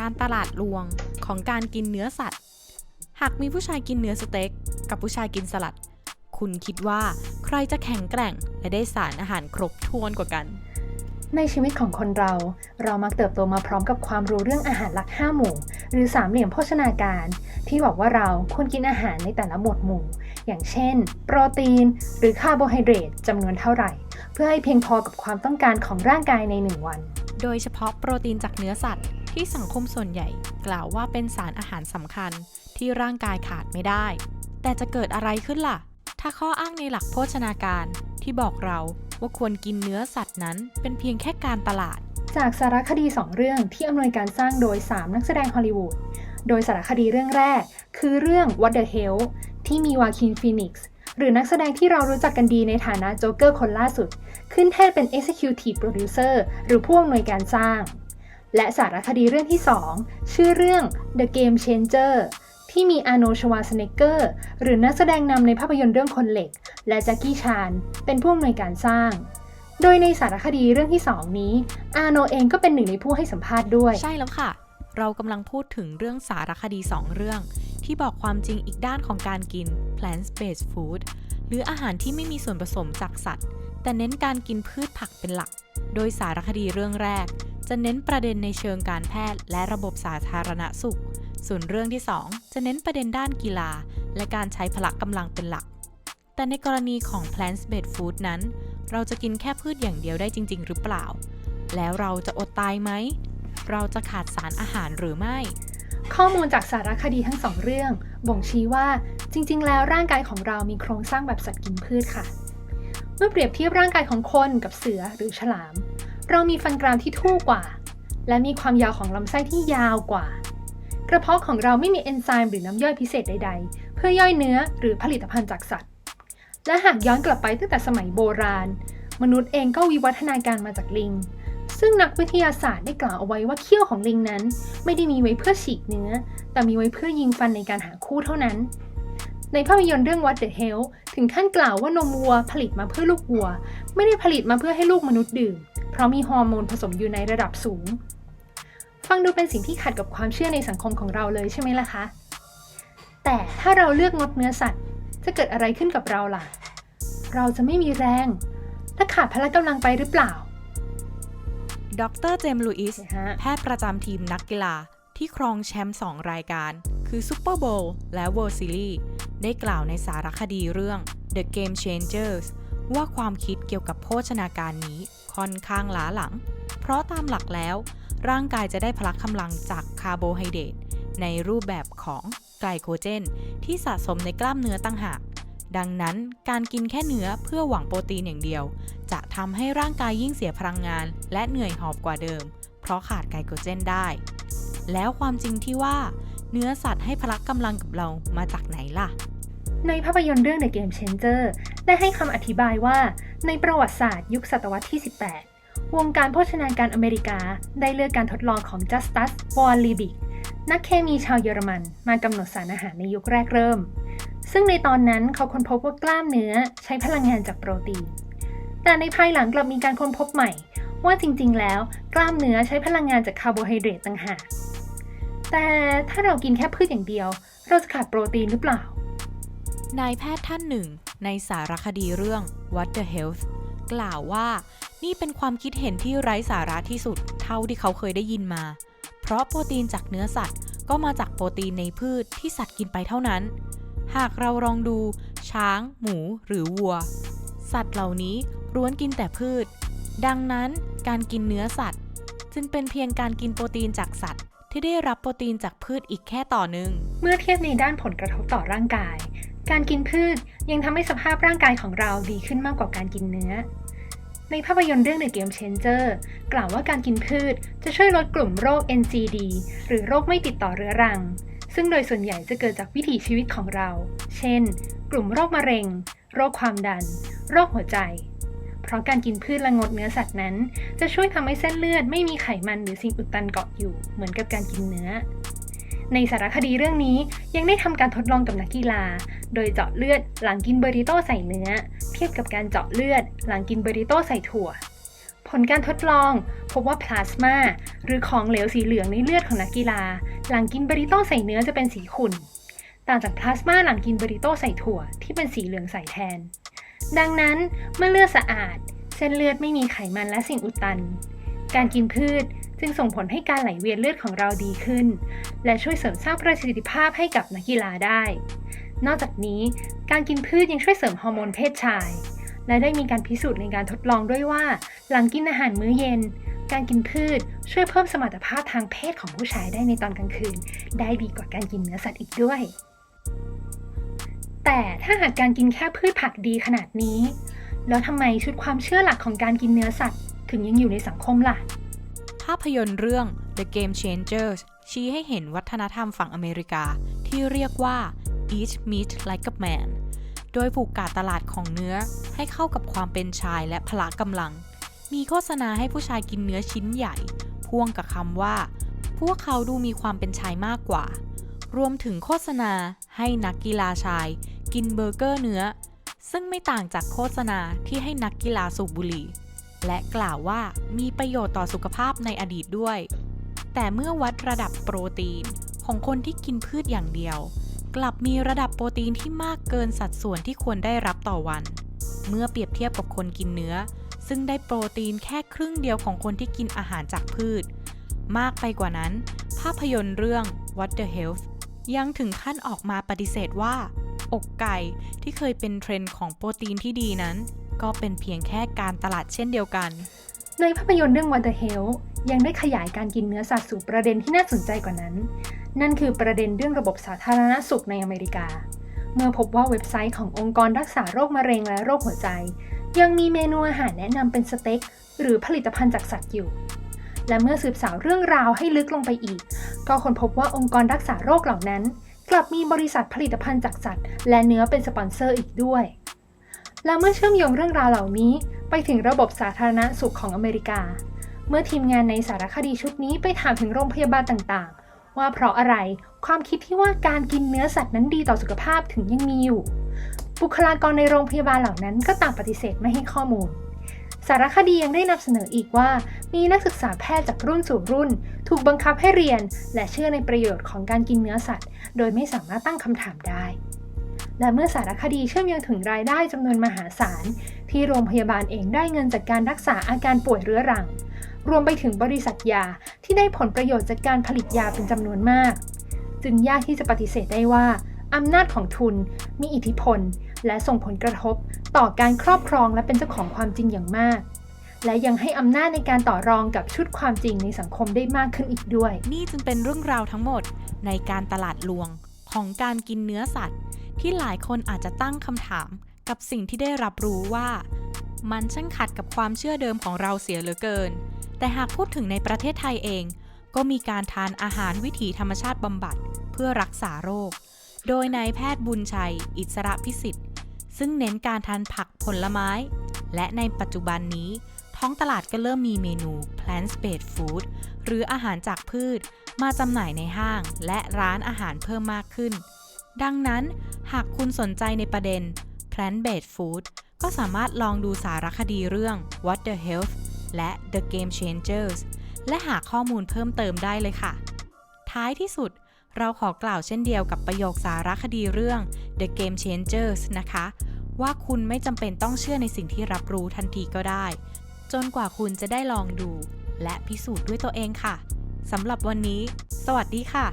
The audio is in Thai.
การตลาดลวงของการกินเนื้อสัตว์ หากมีผู้ชายกินเนื้อสเต็กกับผู้ชายกินสลัด คุณคิดว่าใครจะแข็งแกร่งและได้สารอาหารครบถ้วนกว่ากัน ในชีวิตของคนเรา เรามักเติบโตมาพร้อมกับความรู้เรื่องอาหารหลัก5หมู่ หรือสามเหลี่ยมโภชนาการ ที่บอกว่าเราควรกินอาหารในแต่ละหมวดหมู่ อย่างเช่น โปรตีน หรือคาร์โบไฮเดรตจำนวนเท่าไหร่ เพื่อให้เพียงพอกับความต้องการของร่างกายใน1วันโดยเฉพาะโปรตีนจากเนื้อสัตว์ ที่สังคมส่วนใหญ่กล่าวว่าเป็นสารอาหารสำคัญที่ร่างกายขาดไม่ได้ แต่จะเกิดอะไรขึ้นล่ะ ถ้าข้ออ้างในหลักโภชนาการที่บอกเราว่าควรกินเนื้อสัตว์นั้นเป็นเพียงแค่การตลาด จากสารคดี 2 เรื่องที่อำนวยการสร้างโดย 3 นักแสดงฮอลลีวูด โดยสารคดีเรื่องแรก คือเรื่อง What the Hell ที่มีวาคินฟีนิกซ์หรือนักแสดงที่เรารู้จักกันดีในฐานะโจ๊กเกอร์คนล่าสุด ขึ้นแท่นเป็น Executive Producer หรือผู้อำนวยการสร้าง และสารคดีเรื่องที่ 2 ชื่อเรื่อง The Game Changer ที่มีอาโนชวาสเนเกอร์ หรือนักแสดงนำในภาพยนตร์เรื่องคนเหล็ก และแจ็คกี้ชาน เป็นผู้อำนวยการสร้าง โดยในสารคดีเรื่องที่ 2 นี้ อาโนเองก็เป็นหนึ่งในผู้ให้สัมภาษณ์ด้วย ใช่แล้วค่ะ เรากำลังพูดถึงเรื่องสารคดี 2 เรื่อง ที่บอกความจริงอีกด้านของการกิน plant-based food หรืออาหารที่ไม่มีส่วนผสมจากสัตว์ แต่เน้นการกินพืชผักเป็นหลัก โดยสารคดีเรื่องแรก จะเน้นประเด็นในเชิงการแพทย์ และระบบสาธารณสุข ส่วนเรื่องที่ 2 จะเน้นประเด็นด้านกีฬา และการใช้พละกำลังเป็นหลัก แต่ในกรณีของ plant-based food นั้น เราจะกินแค่พืชอย่างเดียวได้จริง ๆ หรือเปล่า แล้วเราจะอดตายไหม เราจะขาดสารอาหารหรือไม่ ข้อมูลจากสารคดีทั้งสองเรื่อง บ่งชี้ว่าจริง ๆ แล้วร่างกายของเรามีโครงสร้างแบบสัตว์กินพืชค่ะ เมื่อเปรียบเทียบร่างกายของคนกับเสือหรือฉลาม เรามีฟันกรามที่ทู่กว่า และมีความยาวของลำไส้ที่ยาวกว่า กระเพาะของเราไม่มีเอนไซม์หรือน้ำย่อยพิเศษใด ๆ เพื่อย่อยเนื้อหรือผลิตภัณฑ์จากสัตว์ และหากย้อนกลับไปตั้งแต่สมัยโบราณ มนุษย์เองก็วิวัฒนาการมาจากลิง ซึ่งนักวิทยาศาสตร์ได้กล่าวเอาไว้ว่าเขี้ยวของลิงนั้น ไม่ได้มีไว้เพื่อฉีกเนื้อ แต่มีไว้เพื่อยิงฟันในการหาคู่เท่านั้นในภาพยนตร์เรื่อง What the Hell ถึงขั้นกล่าวว่านมวัวผลิตมาเพื่อลูกวัว ไม่ได้ผลิตมาเพื่อให้ลูกมนุษย์ดื่ม เพราะมีฮอร์โมนผสมอยู่ในระดับสูง ฟังดูเป็นสิ่งที่ขัดกับความเชื่อในสังคมของเราเลยใช่ไหมล่ะคะ แต่ถ้าเราเลือกงดเนื้อสัตว์ จะเกิดอะไรขึ้นกับเราล่ะ เราจะไม่มีแรง และขาดพละกำลังไปหรือเปล่า ดรเจมส์ลูอิสนะฮะแพทย์ประจำทีมนักกีฬาที่ครองแชมป์2รายการ คือซูเปอร์โบว์และ World Series ได้กล่าวในสารคดีเรื่อง The Game Changers ว่าความคิดเกี่ยวกับโภชนาการนี้ค่อนข้างล้าหลัง เพราะตามหลักแล้ว ร่างกายจะได้พลักกำลังจากคาร์โบไฮเดรตในรูปแบบของไกลโคเจน ที่สะสมในกล้ามเนื้อตั้งหากดังนั้นการกินแค่เนื้อเพื่อหวังโปรตีนอย่างเดียว จะทำให้ร่างกายยิ่งเสียพลังงาน และเหนื่อยหอบกว่าเดิม เพราะขาดไกลโคเจนได้ แล้วความจริงที่ว่า เนื้อสัตว์ให้พละกำลังกับเรามาจากไหนล่ะ ในภาพยนตร์เรื่อง The Game Changer ได้ให้คำอธิบายว่า ในประวัติศาสตร์ยุคศตวรรษที่ 18 วงการโภชนาการอเมริกา ได้เลือกการทดลองของ Justus w a r l i b i c นักเคมีชาวเยอรมันมากำหนดสารอาหารในยุคแรกเริ่ม ซึ่งในตอนนั้นเขาค้นพบว่ากล้ามเนื้อใช้พลังงานจากโปรตีน แต่ในภายหลังกลับมีการค้นพบใหม่ ว่าจริง ๆ แล้ว กล้ามเนื้อใช้พลังงานจากคาร์โบไฮเดรตต่างหาก แต่ถ้าเรากินแค่พืชอย่างเดียว เราจะขาดโปรตีนหรือเปล่า นายแพทย์ท่านหนึ่ง ในสารคดีเรื่อง What the Health กล่าวว่านี่เป็นความคิดเห็นที่ไร้สาระที่สุดเท่าที่เขาเคยได้ยินมา เพราะโปรตีนจากเนื้อสัตว์ ก็มาจากโปรตีนในพืชที่สัตว์กินไปเท่านั้น หากเราลองดู ช้าง หมู หรือวัว สัตว์เหล่านี้ล้วนกินแต่พืช ดังนั้นการกินเนื้อสัตว์ จึงเป็นเพียงการกินโปรตีนจากสัตว์ที่ได้รับโปรตีนจากพืชอีกแค่ต่อหนึ่ง เมื่อเทียบในด้านผลกระทบต่อร่างกาย การกินพืชยังทำให้สภาพร่างกายของเราดีขึ้นมากกว่าการกินเนื้อ ในภาพยนตร์เรื่อง The Game Changer กล่าวว่าการกินพืชจะช่วยลดกลุ่มโรค NCD หรือโรคไม่ติดต่อเรื้อรัง ซึ่งโดยส่วนใหญ่จะเกิดจากวิถีชีวิตของเรา เช่น กลุ่มโรคมะเร็ง โรคความดัน โรคหัวใจ เพราะการกินพืชและงดเนื้อสัตว์นั้น จะช่วยทำให้เส้นเลือดไม่มีไขมันหรือสิ่งอุดตันเกาะอยู่ เหมือนกับการกินเนื้อ ในสารคดีเรื่องนี้ยังได้ทำการทดลองกับนักกีฬา โดยเจาะเลือดหลังกินเบอริโต้ใส่เนื้อ เทียบกับการเจาะเลือดหลังกินเบอริโต้ใส่ถั่ว ผลการทดลองพบว่าพลาสมาหรือของเหลวสีเหลืองในเลือดของนักกีฬา หลังกินเบริโต้ใส่เนื้อจะเป็นสีขุ่น ต่างจากพลาสมาหลังกินเบริโต้ใส่ถั่วที่เป็นสีเหลืองใสแทน ดังนั้นเมื่อเลือดสะอาด เส้นเลือดไม่มีไขมันและสิ่งอุดตัน การกินพืชจึงส่งผลให้การไหลเวียนเลือดของเราดีขึ้น และช่วยเสริมสร้างประสิทธิภาพให้กับนักกีฬาได้ นอกจากนี้การกินพืชยังช่วยเสริมฮอร์โมนเพศชาย และได้มีการพิสูจน์ในการทดลองด้วยว่า หลังกินอาหารมื้อเย็น การกินพืชช่วยเพิ่มสมรรถภาพทางเพศของผู้ชายได้ในตอนกลางคืน ได้ดีกว่าการกินเนื้อสัตว์อีกด้วย แต่ถ้าหากการกินแค่พืชผักดีขนาดนี้ แล้วทำไมชุดความเชื่อหลักของการกินเนื้อสัตว์ ถึงยังอยู่ในสังคมล่ะภาพยนตร์เรื่อง The Game Changers ชี้ให้เห็นวัฒนธรรมฝั่งอเมริกา ที่เรียกว่า Eat Meat Like a Man โดยผูกกาดตลาดของเนื้อให้เข้ากับความเป็นชายและพละกำลัง มีโฆษณาให้ผู้ชายกินเนื้อชิ้นใหญ่ พ่วงกับคำว่า พวกเขาดูมีความเป็นชายมากกว่า รวมถึงโฆษณาให้นักกีฬาชาย กินเบอร์เกอร์เนื้อ ซึ่งไม่ต่างจากโฆษณาที่ให้นักกีฬาสูบบุหรี่และกล่าวว่ามีประโยชน์ต่อสุขภาพในอดีตด้วย แต่เมื่อวัดระดับโปรตีนของคนที่กินพืชอย่างเดียว กลับมีระดับโปรตีนที่มากเกินสัดส่วนที่ควรได้รับต่อวัน เมื่อเปรียบเทียบกับคนกินเนื้อ ซึ่งได้โปรตีนแค่ครึ่งเดียวของคนที่กินอาหารจากพืช มากไปกว่านั้น ภาพยนตร์เรื่อง What the Health ยังถึงขั้นออกมาปฏิเสธว่า อกไก่ที่เคยเป็นเทรนด์ของโปรตีนที่ดีนั้น ก็เป็นเพียงแค่การตลาดเช่นเดียวกัน ในภาพยนตร์เรื่อง What the Hell ยังได้ขยายการกินเนื้อสัตว์สู่ประเด็นที่น่าสนใจกว่านั้น นั่นคือประเด็นเรื่องระบบสาธารณสุขในอเมริกา เมื่อพบว่าเว็บไซต์ขององค์กรรักษาโรคมะเร็งและโรคหัวใจ ยังมีเมนูอาหารแนะนำเป็นสเต็กหรือผลิตภัณฑ์จากสัตว์อยู่ และเมื่อสืบสาวเรื่องราวให้ลึกลงไปอีก ก็ค้นพบว่าองค์กรรักษาโรคเหล่านั้น กลับมีบริษัทผลิตภัณฑ์จากสัตว์ และเนื้อเป็นสปอนเซอร์อีกด้วย และเมื่อเชื่อมโยงเรื่องราวเหล่านี้ ไปถึงระบบสาธารณสุขของอเมริกา เมื่อทีมงานในสารคดีชุดนี้ไปถามถึงโรงพยาบาลต่างๆ ว่าเพราะอะไรความคิดที่ว่าการกินเนื้อสัตว์นั้นดีต่อสุขภาพถึงยังมีอยู่ บุคลากรในโรงพยาบาลเหล่านั้นก็ต่างปฏิเสธไม่ให้ข้อมูล สารคดียังได้นำเสนออีกว่า มีนักศึกษาแพทย์จากรุ่นสู่รุ่น ถูกบังคับให้เรียน และเชื่อในประโยชน์ของการกินเนื้อสัตว์ โดยไม่สามารถตั้งคำถามได้ และเมื่อสารคดีเชื่อมโยงถึงรายได้จำนวนมหาศาล ที่โรงพยาบาลเองได้เงินจากการรักษาอาการป่วยเรื้อรัง รวมไปถึงบริษัทยาที่ได้ผลประโยชน์จากการผลิตยาเป็นจำนวนมาก จึงยากที่จะปฏิเสธได้ว่าอำนาจของทุน มีอิทธิพล และส่งผลกระทบต่อการครอบครองและเป็นเจ้าของความจริงอย่างมาก และยังให้อำนาจในการต่อรองกับชุดความจริงในสังคมได้มากขึ้นอีกด้วย นี่จึงเป็นเรื่องราวทั้งหมดในการตลาดลวงของการกินเนื้อสัตว์ที่หลายคนอาจจะตั้งคำถามกับสิ่งที่ได้รับรู้ว่า มันช่างขัดกับความเชื่อเดิมของเราเสียเหลือเกิน แต่หากพูดถึงในประเทศไทยเอง ก็มีการทานอาหารวิถีธรรมชาติบำบัดเพื่อรักษาโรค โดยนายแพทย์บุญชัย อิสระพิสิทธิ์ ซึ่งเน้นการทานผักผลไม้ และในปัจจุบันนี้ท้องตลาดก็เริ่มมีเมนู plant-based food หรืออาหารจากพืช มาจำหน่ายในห้าง และร้านอาหารเพิ่มมากขึ้น ดังนั้น หากคุณสนใจในประเด็น plant-based food ก็สามารถลองดูสารคดีเรื่อง What the Health และ The Game Changers และหาข้อมูลเพิ่มเติมได้เลยค่ะ ท้ายที่สุดเราขอกล่าวเช่นเดียวกับประโยคสารคดีเรื่อง The Game Changers นะคะ ว่าคุณไม่จำเป็นต้องเชื่อในสิ่งที่รับรู้ทันทีก็ได้ จนกว่าคุณจะได้ลองดู และพิสูจน์ด้วยตัวเองค่ะสำหรับวันนี้ สวัสดีค่ะ